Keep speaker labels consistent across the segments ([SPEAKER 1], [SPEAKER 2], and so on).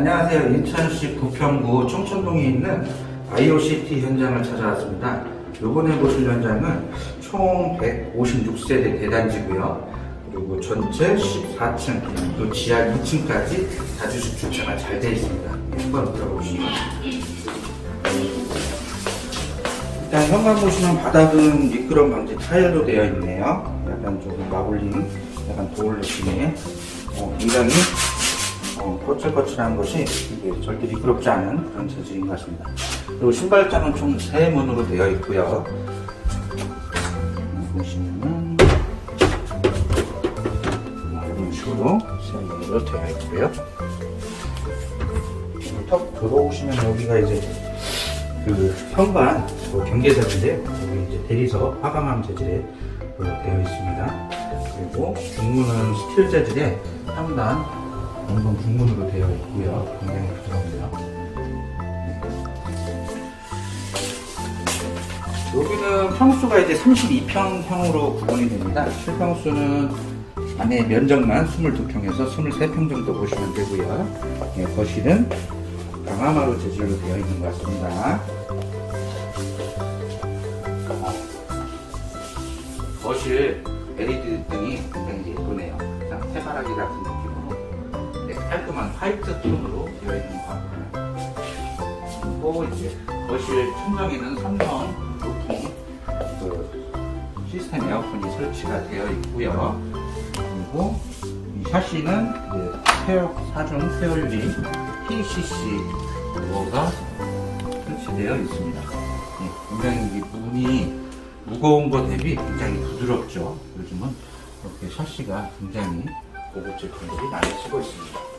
[SPEAKER 1] 네, 안녕하세요. 인천시 부평구 청천동에 있는 IOCT 현장을 찾아왔습니다. 요번에 보실 현장은 총 156세대 대단지고요. 그리고 전체 14층, 또 지하 2층까지 다주식 주차가 잘 되어 있습니다. 네, 한번 들어보시죠. 일단 현관 보시면 바닥은 미끄럼 방지 타일로 되어 있네요. 약간 조금 마블링, 약간 돌 느낌의 어, 굉장히 어, 거칠거칠한 것이 절대 미끄럽지 않은 그런 재질인 것 같습니다. 그리고 신발장은 총 세 문으로 되어 있고요. 음, 보시면은 이런 식으로 세 문으로 되어 있고요. 턱 들어오시면 여기가 이제 그 현관 그 경계석인데 여기 이제 대리석 화강암 재질에 그 되어 있습니다. 그리고 중문은 스틸 재질의 3단 공동 중문으로 되어 있고요. 굉장히 부드럽네요. 여기는 평수가 이제 32평형으로 구분이 됩니다. 실평수는 안에 면적만 22평에서 23평 정도 보시면 되고요. 예, 거실은 강화마루 재질로 되어 있는 것 같습니다. 거실 LED 등이 굉장히 예쁘네요. 해바라기 같은 네, 깔끔한 화이트 톤으로 되어 있는 것 같고요. 그리고 이제 거실 천장에는 삼성 로통 그 시스템 에어컨이 설치가 되어 있고요. 그리고 이 샤시는 이제 폐역 사중 폐열유리 PCC가 설치되어 있습니다. 네, 굉장히 이 문이 무거운 것 대비 굉장히 부드럽죠. 요즘은 이렇게 샤시가 굉장히 고급 제품들이 많이 쓰고 있습니다.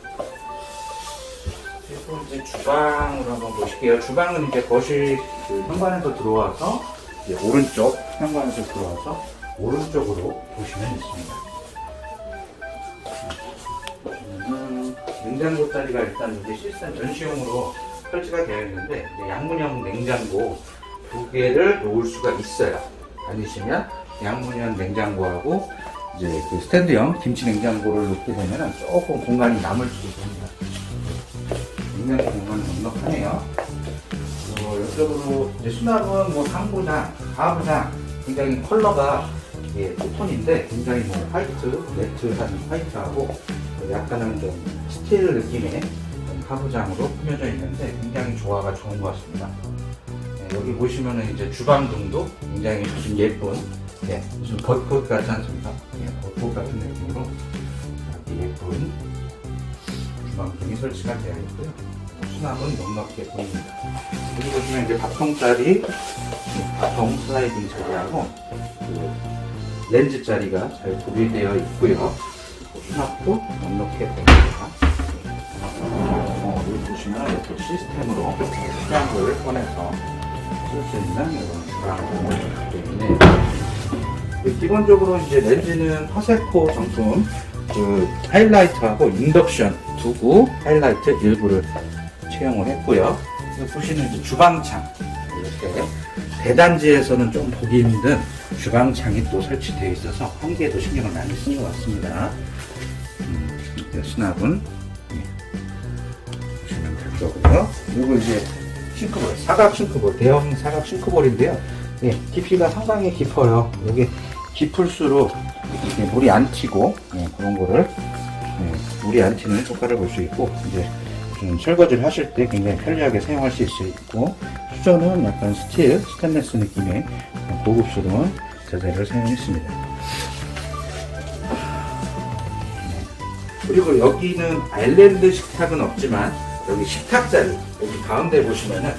[SPEAKER 1] 이제 주방으로 한번 보실게요. 주방은 이제 거실 그 현관에서 들어와서 이제 오른쪽 현관에서 들어와서 오른쪽으로 보시면 있습니다. 보시면은 냉장고 자리가 일단 이제 시스템 전시용으로 설치가 되어 있는데 양문형 냉장고 두 개를 놓을 수가 있어요. 다니시면 양문형 냉장고하고 이제 그 스탠드형 김치 냉장고를 놓게 되면 조금 공간이 남을 수도 있습니다. 굉장히 공간이 넉넉하네요. 그리고 이쪽으로 이제 수납은 뭐 상부장, 하부장 굉장히 컬러가 예, 투톤인데 굉장히 뭐 화이트, 매트한 화이트하고 약간은 좀 스틸 느낌의 좀 하부장으로 꾸며져 있는데 굉장히 조화가 좋은 것 같습니다. 예, 여기 보시면은 이제 주방 등도 굉장히 좀 예쁜 예, 무슨 벚꽃 같지 않습니까? 예, 벚꽃 같은 느낌으로 예쁜 주방등이 설치가 되어 있고요. 수납은 넉넉해 보입니다. 여기 보시면 이제 밥통짜리 밥통 슬라이딩 자리하고 그 렌즈 자리가 잘 구비되어 있고요. 수납도 넉넉해 보입니다. 어, 여기 보시면 이렇게 시스템으로 걸 꺼내서 쓸 수 있는 이런 주방을 갖고 있네요. 그 기본적으로 이제 렌즈는 파세코 정품 그 하이라이트하고 인덕션 두구 하이라이트 일부를 채용을 했고요. 보시는 주방창 이렇게 대단지에서는 좀 보기 힘든 주방창이 또 설치되어 있어서 환기에도 신경을 많이 쓴것 같습니다. 음, 수납은 예, 보시면 될 거고요. 그리고 이제 싱크볼, 사각 싱크볼, 대형 사각 싱크볼인데요. 예, 깊이가 상당히 깊어요. 여기 깊을수록 이렇게 물이 안 튀고 예, 그런 거를 예, 물이 안 튀는 효과를 볼 수 있고 이제 좀 설거지를 하실 때 굉장히 편리하게 사용할 수 있고 수저는 약간 스틸, 스테인레스 느낌의 고급스러운 재질을 사용했습니다. 네. 그리고 여기는 아일랜드 식탁은 없지만 여기 식탁 자리 여기 가운데 보시면은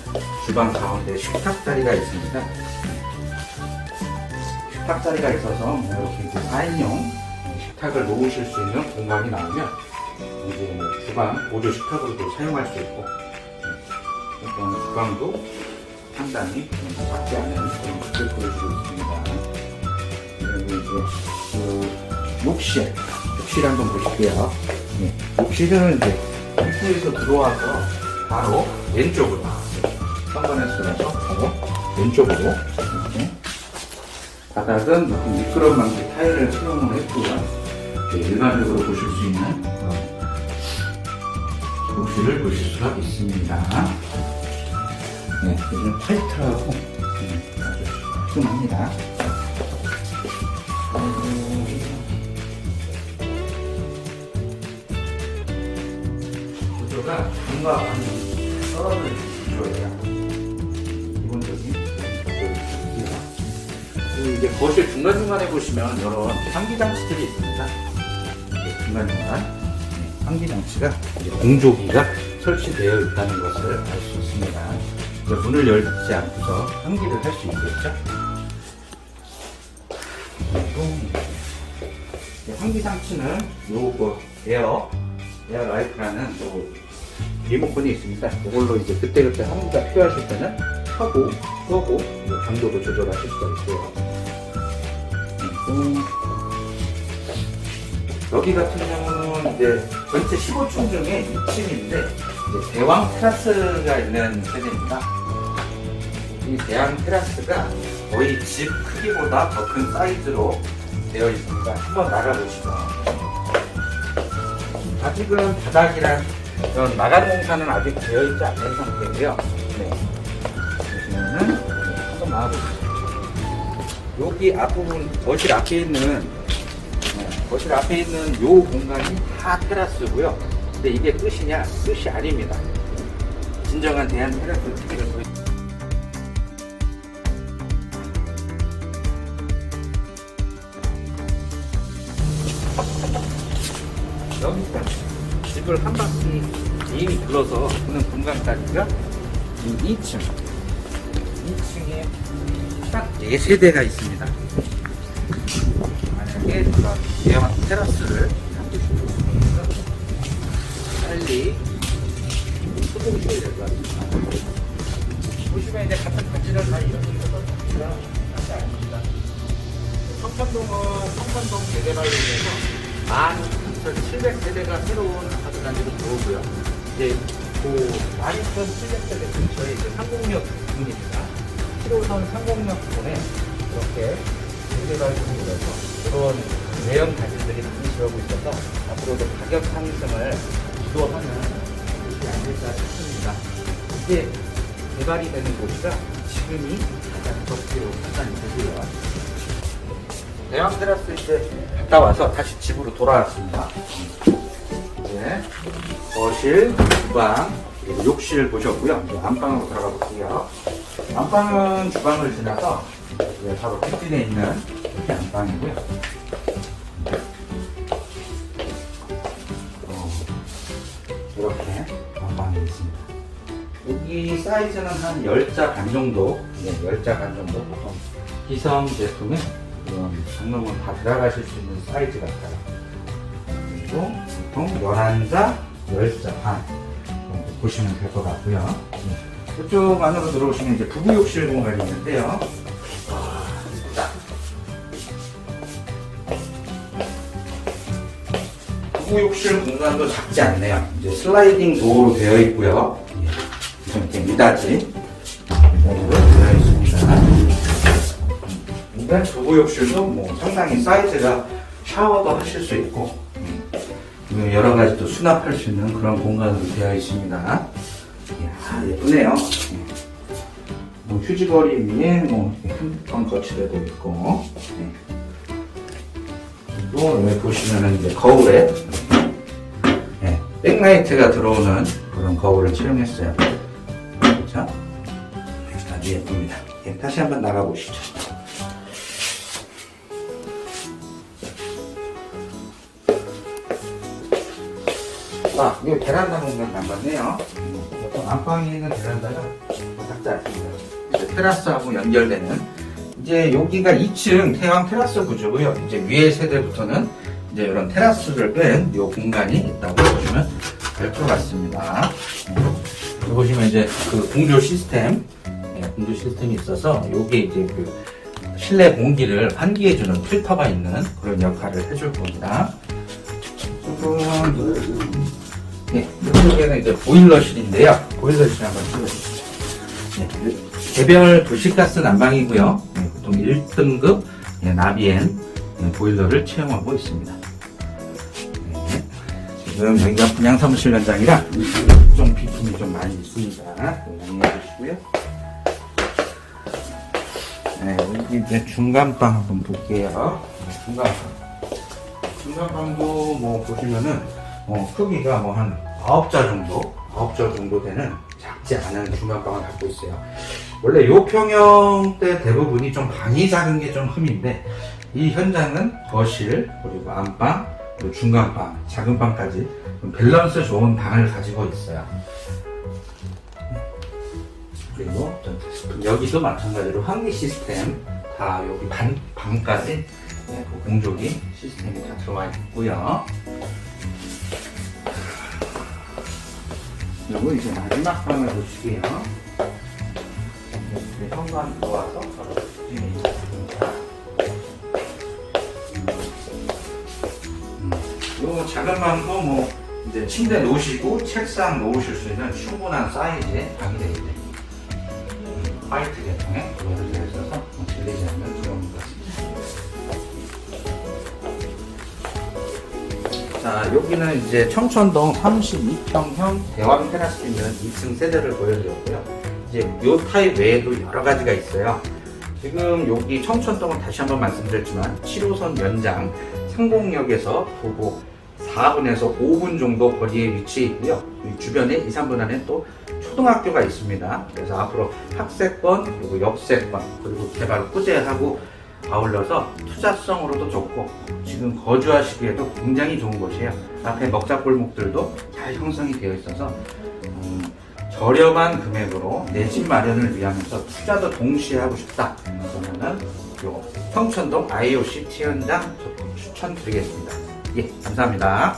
[SPEAKER 1] 주방 가운데 식탁 자리가 있습니다. 식탁 자리가 있어서 뭐 이렇게 이제 4인용 식탁을 놓으실 수 있는 공간이 나오면 이제 뭐 주방 보조 식탁으로도 사용할 수 있고 네, 어떤 주방도 상당히 좀 작지 않은 그런 것을 보여주고 있습니다. 그리고 이제 그 욕실, 욕실 한번 보실게요. 네, 욕실은 이제 입구에서 들어와서 바로 왼쪽으로 현관에서 들어서 바로 왼쪽으로 바닥은 미끄럼 방지 타일을 채용을 했고요. 네, 일반적으로 보실 수 있는 어, 욕실을 보실 수가 있습니다. 네, 요즘 화이트하고 네, 아주 훌륭합니다. 구조가 뭔가 많이 떨어져 있는 구조예요. 이제 거실 중간중간에 보시면 이런 환기 장치들이 있습니다. 이렇게 중간중간 네, 환기 장치가 이제 공조기가 설치되어 있다는 것을 알 수 있습니다. 이제 문을 열지 않고서 환기를 할 수 있겠죠. 그리고 이제 환기 장치는 요거 에어 에어 라이프라는 요 리모컨이 있습니다. 이걸로 이제 그때그때 환기가 필요하실 때는 켜고 끄고 강도를 조절하실 수가 있고요. 그리고 여기 같은 경우는 이제 전체 15층 중에 2층인데 이제 대왕 테라스가 있는 세대입니다. 이 대왕 테라스가 거의 집 크기보다 더 큰 사이즈로 되어 있습니다. 한번 나가보시죠. 아직은 바닥이랑 이런 마감 공사는 아직 되어 있지 않은 상태고요. 네. 보시면은 네, 한번 나와보시죠. 여기 앞부분 거실 앞에 있는 네, 거실 앞에 있는 요 공간이 다 테라스고요. 근데 이게 끝이냐? 끝이 아닙니다. 진정한 대한 테라스 크기를 보여. 여기가 집을 한 바퀴 이미 둘러서 보는 공간까지가 이 2층. 2층에 딱 4세대가 있습니다. 만약에 그런 대형 테라스를 잡으시면 빨리 소독하셔야 될 것 같습니다. 보시면 이제 같은 단지를 다 이어지면서 하지 않습니다. 성천동은 성천동 재개발로 인해서 12,700세대가 새로운 아파트 단지로 들어오고요. 이제 그 12,700세대 근처에 이제 상공역 부분입니다. 7호선 상공역 부분에 이렇게 재개발 중이라서 이런 외형 단지들이 많이 들어오고 있어서 앞으로도 가격 상승을 주도하는 곳이 아닐까 싶습니다. 이게 개발이 되는 곳이라 지금이 가장 적기로 판단이 되고요. 대형 테라스 이제 갔다 와서 다시 집으로 돌아왔습니다. 네. 거실, 주방, 욕실 보셨고요. 안방으로 들어가 볼게요. 안방은 주방을 지나서 바로 kitchen에 있는 이렇게 안방이고요. 어, 이렇게 안방이 있습니다. 여기 사이즈는 한 10자 반 정도, 네, 10자 반 정도 보통 기성 제품에 이런 장롱은 다 들어가실 수 있는 사이즈 같아요. 그리고 보통 11자, 10자 반 정도 보시면 될 것 같고요. 네. 이쪽 안으로 들어오시면 이제 부부 욕실 공간이 있는데요. 와, 자. 부부 욕실 공간도 작지 않네요. 이제 슬라이딩 도어로 되어 있고요. 예. 이렇게 미닫이 되어 있습니다. 근데 부부 욕실도 뭐 상당히 사이즈가 샤워도 하실 수 있고 음, 여러 가지 또 수납할 수 있는 그런 공간으로 되어 있습니다. 예쁘네요. 음. 뭐 휴지거리 위에 뭐 핸드폰 거치대도 있고 네. 그리고 여기 보시면은 이제 거울에 네, 백라이트가 들어오는 그런 거울을 채용했어요. 그렇죠? 아주 예쁩니다. 예, 다시 한번 나가보시죠. 아, 이거 베란다 공간 남았네요. 안방에 있는 베란다가 않습니다. 이제 테라스하고 연결되는 이제 여기가 2층 태양 테라스 구조고요. 이제 위에 세대부터는 이제 이런 테라스를 뺀 이 공간이 있다고 보시면 될 것 같습니다. 여기 보시면 이제 그 공조 시스템, 네, 공조 시스템이 있어서 요게 이제 그 실내 공기를 환기해주는 필터가 있는 그런 역할을 해줄 겁니다. 조금 네, 이쪽에는 이제 보일러실인데요. 보일러실 한번 찍어주시죠. 네, 개별 도시가스 난방이고요. 네, 보통 1등급 나비엔 네, 보일러를 채용하고 있습니다. 네, 지금 여기가 분양 사무실 현장이라 좀 비품이 좀 많이 있습니다. 양해해 주시고요. 네, 여기 이제 중간방 한번 볼게요. 네, 중간방. 중간방도 뭐 보시면은 어, 크기가 뭐 한 9자 정도, 9자 정도 되는 작지 않은 중간방을 갖고 있어요. 원래 요 평형대 대부분이 좀 방이 작은 게 좀 흠인데 이 현장은 거실 그리고 안방 그리고 중간방 작은 방까지 좀 밸런스 좋은 방을 가지고 있어요. 그리고 전- 여기도 마찬가지로 환기 시스템 다 여기 반, 방까지 네, 그 공조기 시스템이 다 들어와 있고요. 그리고 이제 마지막 방을 보시게요. 이렇게 현관 들어와서 바로 뒤에 있습니다. 음, 요 작은 방도 뭐 이제 침대 놓으시고 책상 놓으실 수 있는 충분한 사이즈의 방이 되겠네요. 화이트 계통에 그거를 되어 있 자, 여기는 이제 청천동 32평형 대왕 테라스 있는 2층 세대를 보여드렸고요. 이제 요 타입 외에도 여러 가지가 있어요. 지금 여기 청천동은 다시 한번 말씀드렸지만 7호선 연장 상공역에서 도보 4분에서 5분 정도 거리에 위치해 있고요. 이 주변에 2, 3분 안에 또 초등학교가 있습니다. 그래서 앞으로 학세권 그리고 역세권 그리고 개발 후제하고 아울러서 투자성으로도 좋고 지금 거주하시기에도 굉장히 좋은 곳이에요. 앞에 먹자골목들도 잘 형성이 되어 있어서 음, 저렴한 금액으로 내 집 마련을 위하면서 투자도 동시에 하고 싶다. 그러면은 요 평천동 IOC 적극 추천드리겠습니다. 예, 감사합니다.